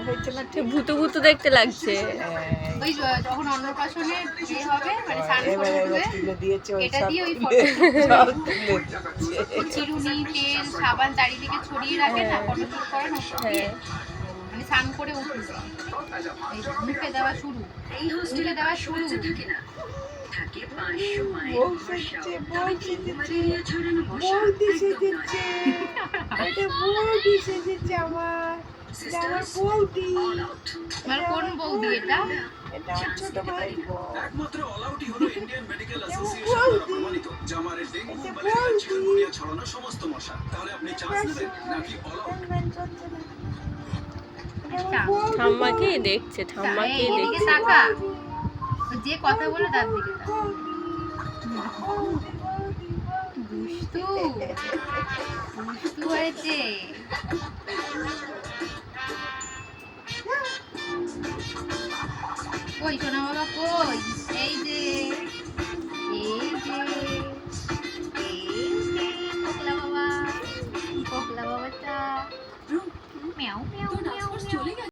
না ভূতু ভূতু দেখতে লাগছে। হ্যাঁ, ওই যখন অন্নপ্রাশনে ইয়ে হবে মানে এটা দিয়ে ওই ফটো চিরুনি তেল সাবান চারিদিকে ছড়িয়ে রাখে না না দিয়ে। হ্যাঁ। মানে স্নান করে উঠবে। মুখে দেওয়া শুরু। মুখে দেওয়া শুরু। বৌদি সেজেছে এটা বৌদি আমার। আমার বৌদি। কোন বৌদি এটা? এটা আমার ছোট ভাই একমাত্র অল হলো ইন্ডিয়ান মেডিকেল অ্যাসোসিয়েশন প্রমাণিত। যা মারের ডেঙ্গু ম্যালেরিয়া চিকুনগুনিয়া ছড়ানো সমস্ত মশা। তাহলে আপনি চান্স নেবেন নাকি অল আউট আচ্ছা। দেখছে ঠাম্মাকেই এই, এদিকে দেখছে। তাকা। যে কথা বলে তার দিকে তাকা। দুষ্টু। দুষ্টু হয়েছে। কই সোনা বাবা কই এই যে এই যে পোকলা বাবা পোকলা বাবাটা মিয়াও মিয়াও